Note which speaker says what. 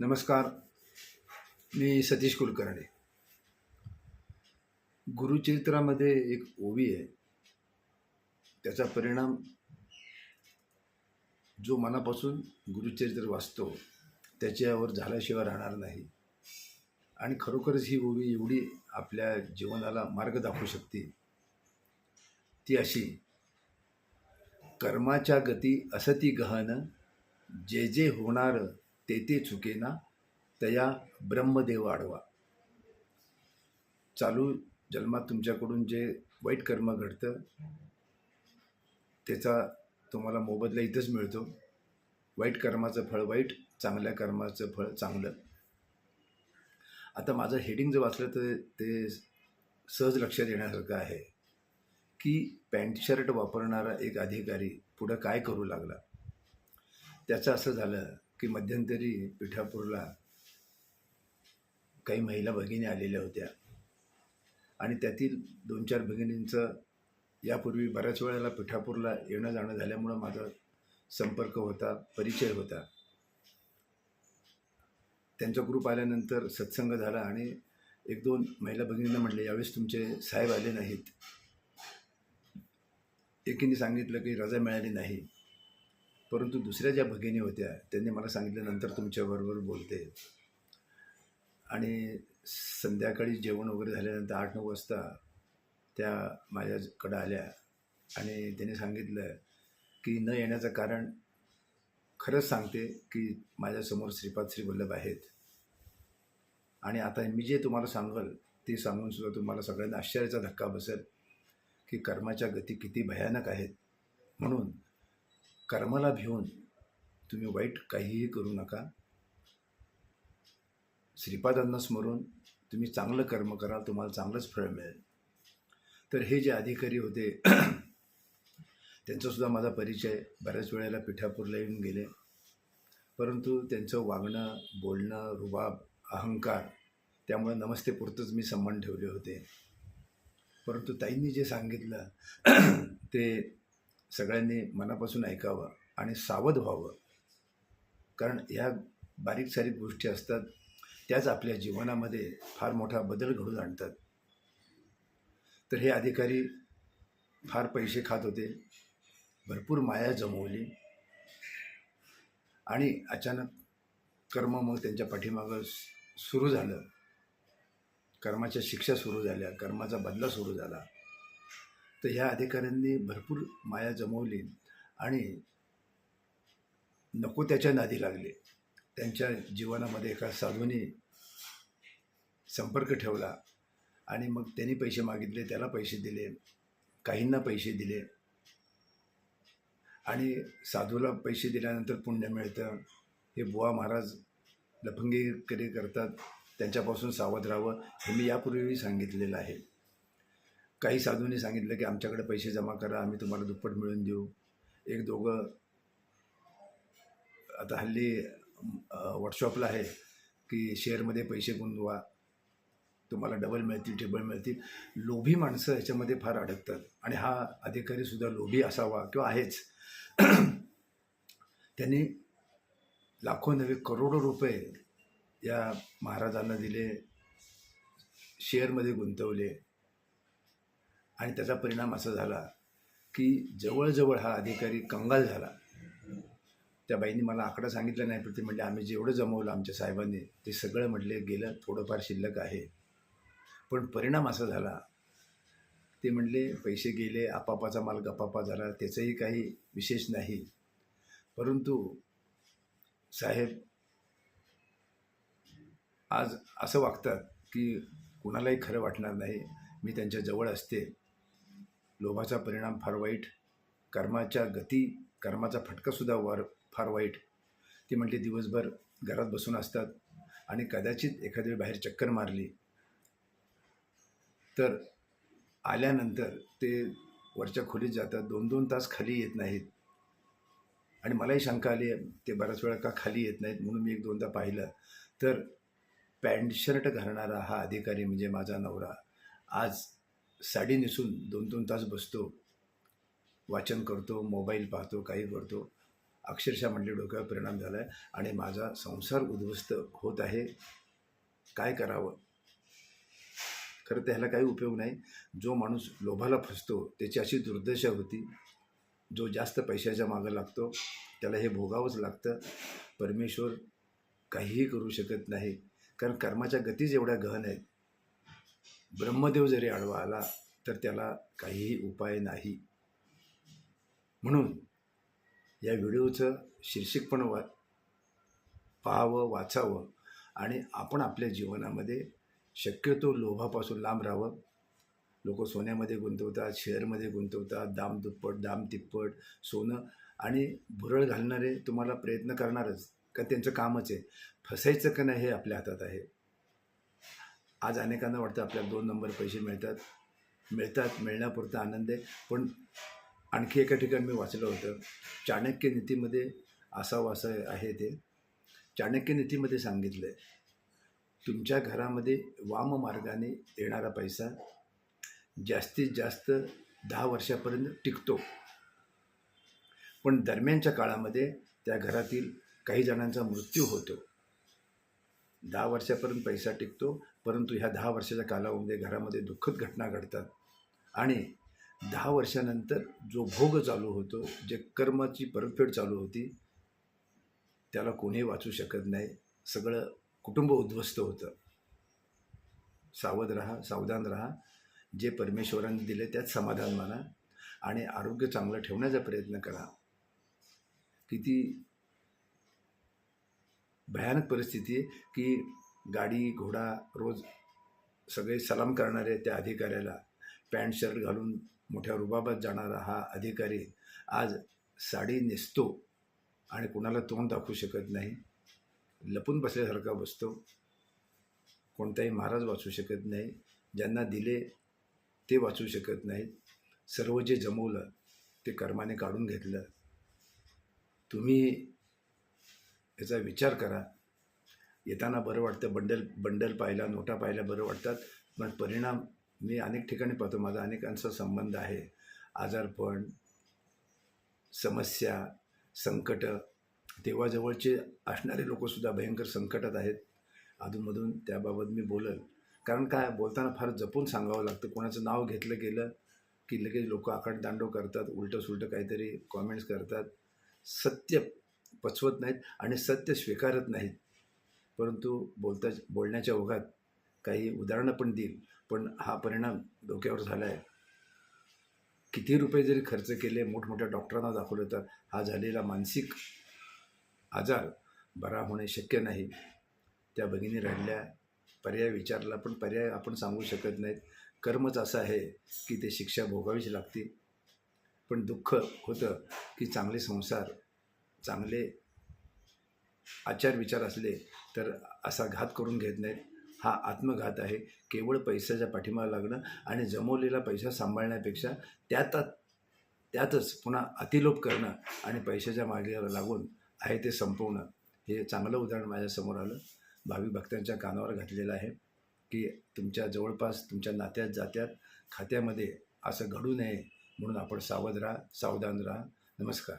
Speaker 1: नमस्कार. मी सतीश कुलकर्णी. गुरुचरित्रामध्ये एक ओवी आहे. त्याचा परिणाम जो मनापासून गुरुचरित्र वाचतो त्याच्यावर झाल्याशिवाय राहणार नाही. आणि खरोखरच ही ओवी एवढी आपल्या जीवनाला मार्ग दाखवू शकते. ती अशी कर्माच्या गती असती गहन जे जे होणार ते ते चुकेना तया ब्रह्मदेव आडवा. चालू जन्मात तुमच्याकडून जे वाईट कर्म घडतं त्याचा तुम्हाला मोबदला इथंच मिळतो. वाईट कर्माचं फळ वाईट चांगल्या कर्माचं फळ चांगलं. आता माझं हेडिंग जर वाचलं तर ते सहज लक्षात येण्यासारखं आहे की पॅन्ट शर्ट वापरणारा एक अधिकारी पुढं काय करू लागला? त्याचं असं झालं की मध्यंतरी पिठापूरला काही महिला भगिनी आलेल्या होत्या. आणि त्यातील दोन चार भगिनींचं यापूर्वी बऱ्याच वेळेला पिठापूरला येणं जाणं झाल्यामुळं माझा संपर्क होता परिचय होता. त्यांचा ग्रुप आल्यानंतर सत्संग झाला आणि एक दोन महिला भगिनींना म्हटले यावेळेस तुमचे साहेब आले नाहीत. एकीने सांगितलं की रजा मिळाली नाही. परंतु दुसऱ्या ज्या भगिनी होत्या त्यांनी मला सांगितल्यानंतर तुमच्याबरोबर बोलते. आणि संध्याकाळी जेवण वगैरे झाल्यानंतर आठ नऊ वाजता त्या माझ्याकडं आल्या आणि त्याने सांगितलं की न येण्याचं कारण खरंच सांगते की माझ्यासमोर श्रीपाद श्री वल्लभ आहेत. आणि आता मी जे तुम्हाला सांगल ते सांगून सुद्धा तुम्हाला सगळ्यांना आश्चर्याचा धक्का बसेल की कर्माच्या गती किती भयानक आहेत. म्हणून कर्माला भिवून तुम्ही वाईट काहीही करू नका. श्रीपादांना स्मरून तुम्ही चांगलं कर्म कराल तुम्हाला चांगलंच फळ मिळेल. तर हे जे अधिकारी होते त्यांचासुद्धा माझा परिचय बऱ्याच वेळेला पिठापूरला येऊन गेले. परंतु त्यांचं वागणं बोलणं रुबाब अहंकार त्यामुळे नमस्तेपुरतंच मी सन्मान ठेवले होते. परंतु ताईंनी जे सांगितलं ते सगळ्यांनी मनापासून ऐकावं आणि सावध व्हावं. कारण ह्या बारीक सारीक गोष्टी असतात त्याच आपल्या जीवनामध्ये फार मोठा बदल घडून आणतात. तर हे अधिकारी फार पैसे खात होते भरपूर माया जमवली आणि अचानक कर्म मग त्यांच्या पाठीमागं सुरू झालं. कर्माच्या शिक्षा सुरू झाल्या कर्माचा बदला सुरू झाला. तर ह्या अधिकाऱ्यांनी भरपूर माया जमवली आणि नको त्याच्या नादी लागले. त्यांच्या जीवनामध्ये एका साधूने संपर्क ठेवला आणि मग त्यांनी पैसे मागितले त्याला पैसे दिले काहींना पैसे दिले. आणि साधूला पैसे दिल्यानंतर पुण्य मिळतं. हे बुवा महाराज लफंगीकरी करतात. त्यांच्यापासून सावध राहावं हे मी यापूर्वीही सांगितलेलं आहे. काही साधूंनी सांगितलं की आमच्याकडे पैसे जमा करा आम्ही तुम्हाला दुप्पट मिळून देऊ. एक दोघं आता हल्ली व्हॉट्सअपला आहे की शेअरमध्ये पैसे गुंतवा तुम्हाला डबल मिळतील टेबल मिळतील. लोभी माणसं ह्याच्यामध्ये फार अडकतात आणि हा अधिकारीसुद्धा लोभी असावा किंवा आहेच. त्यांनी लाखो नव्हे करोडो रुपये या महाराजांना दिले शेअरमध्ये गुंतवले. आणि त्याचा परिणाम असा झाला की जवळजवळ हा अधिकारी कंगाल झाला. त्या बाईंनी मला आकडा सांगितला नाही पण ते म्हणले आम्ही जेवढं जमवलं आमच्या साहेबांनी ते सगळं म्हटले गेलं थोडंफार शिल्लक आहे. पण परिणाम असा झाला ते म्हणले पैसे गेले आपापाचा माल गपापा झाला त्याचंही काही विशेष नाही. परंतु साहेब आज असं वागतात की कुणालाही खरं वाटणार नाही मी त्यांच्या जवळ असते. लोभाचा परिणाम फार वाईट कर्माच्या गती कर्माचा फटकासुद्धा वर फार वाईट. ती म्हटली दिवसभर घरात बसून असतात आणि कदाचित एखाद्या वेळी बाहेर चक्कर मारली तर आल्यानंतर ते वरच्या खोलीत जातात. दोन दोन तास खाली येत नाहीत. आणि मलाही शंका आली ते बऱ्याच वेळा का खाली येत नाहीत म्हणून मी एक दोनदा पाहिलं. तर पॅन्ट शर्ट घालणारा हा अधिकारी म्हणजे माझा नवरा. आज साडी नेसून दोन दोन तास बसतो. वाचन करतो मोबाईल पाहतो काही करतो. अक्षरशः म्हटले डोक्यावर परिणाम झाला आहे आणि माझा संसार उद्ध्वस्त होत आहे. काय करावं? खरं तर ह्याला काही उपयोग नाही. जो माणूस लोभाला फसतो त्याची अशी दुर्दशा होती. जो जास्त पैशाच्या मागं लागतो त्याला हे भोगावंच लागतं. परमेश्वर काहीही करू शकत नाही. कारण कर्माच्या गतीच एवढ्या गहन आहेत ब्रह्मदेव जरी आडवा आला तर त्याला काहीही उपाय नाही. म्हणून या व्हिडिओचं शीर्षक पण वा पाहावं वाचावं आणि आपण आपल्या जीवनामध्ये शक्यतो लोभापासून लांब राहावं. लोक सोन्यामध्ये गुंतवतात शेअरमध्ये गुंतवतात दाम दुप्पट दाम तिप्पट सोनं आणि भुरळ घालणारे तुम्हाला प्रयत्न करणारच का त्यांचं कामच आहे. फसायचं का नाही हे आपल्या हातात आहे. आज अनेकांना वाटतं आपल्याला दोन नंबर पैसे मिळतात. मिळतात मिळण्यापुरता आनंद आहे. पण आणखी एका ठिकाणी मी वाचलं होतं. चाणक्य नीतीमध्ये असावं असं आहे ते. चाणक्य नीतीमध्ये सांगितलं आहे तुमच्या घरामध्ये वाम मार्गाने येणारा पैसा जास्तीत जास्त दहा वर्षापर्यंत टिकतो. पण दरम्यानच्या काळामध्ये त्या घरातील काही जणांचा मृत्यू होतो. दहा वर्षापर्यंत पैसा टिकतो परंतु ह्या दहा वर्षाच्या कालावधीमध्ये घरामध्ये दुःखद घटना घडतात. आणि दहा वर्षानंतर जो भोग चालू होतो जे कर्माची परतफेड चालू होती त्याला कोणीही वाचू शकत नाही. सगळं कुटुंब उद्ध्वस्त होतं. सावध राहा सावधान राहा. जे परमेश्वराने दिले त्यात समाधान माना. आणि आरोग्य चांगलं ठेवण्याचा प्रयत्न करा. किती भयानक परिस्थिती की गाडी घोडा रोज सगळे सलाम करणारे त्या अधिकाऱ्याला पॅन्ट शर्ट घालून मोठ्या रुबाबात जाणारा हा अधिकारी आज साडी नेसतो आणि कुणाला तोंड दाखवू शकत नाही. लपून बसल्यासारखा बसतो. कोणताही महाराज वाचू शकत नाही. ज्यांना दिले ते वाचू शकत नाहीत सर्व जे जमवलं ते कर्माने काढून घेतलं. तुम्ही याचा विचार करा. येताना बरं वाटतं बंडल बंडल पाहिला नोटा पाहिल्या बरं वाटतात. पण परिणाम मी अनेक ठिकाणी पाहतो माझा अनेकांचा संबंध आहे. आजारपण समस्या संकट देवाजवळचे असणारे लोकसुद्धा भयंकर संकटात आहेत. अधूनमधून त्याबाबत मी बोलल. कारण काय बोलताना फार जपून सांगावं लागतं. कोणाचं नाव घेतलं गेलं की लगेच लोक आकाटदांडव करतात उलटं सुलटं काहीतरी कॉमेंट्स करतात. सत्य पचवत नाहीत आणि सत्य स्वीकारत नाहीत. परंतु बोलता बोलण्याच्या ओघात काही उदाहरणं पण देईल. पण हा परिणाम डोक्यावर झाला आहे किती रुपये जरी खर्च केले मोठमोठ्या डॉक्टरांना दाखवलं तर हा झालेला मानसिक आजार बरा होणे शक्य नाही. त्या भगिनी राहिल्या पर्याय विचारला पण पर्याय आपण सांगू शकत नाहीत. कर्मच असं आहे की ते शिक्षा भोगावीच लागते पण दुःख होतं की चांगले संसार चांगले आचार विचार असले तर असा घात करून घेत नाहीत. हा आत्मघात आहे. केवळ पैशाच्या पाठीमागे लागणं आणि जमवलेला पैसा सांभाळण्यापेक्षा त्यात त्यातच पुन्हा अतिलोप करणं आणि पैशाच्या मागे लागून आहे ते संपवणं हे चांगलं उदाहरण माझ्यासमोर आलं. भावी भक्तांच्या कानावर घातलेलं आहे की तुमच्या जवळपास तुमच्या नात्यात जात्यात खात्यामध्ये असं घडू नये म्हणून आपण सावध राहा सावधान राहा. नमस्कार.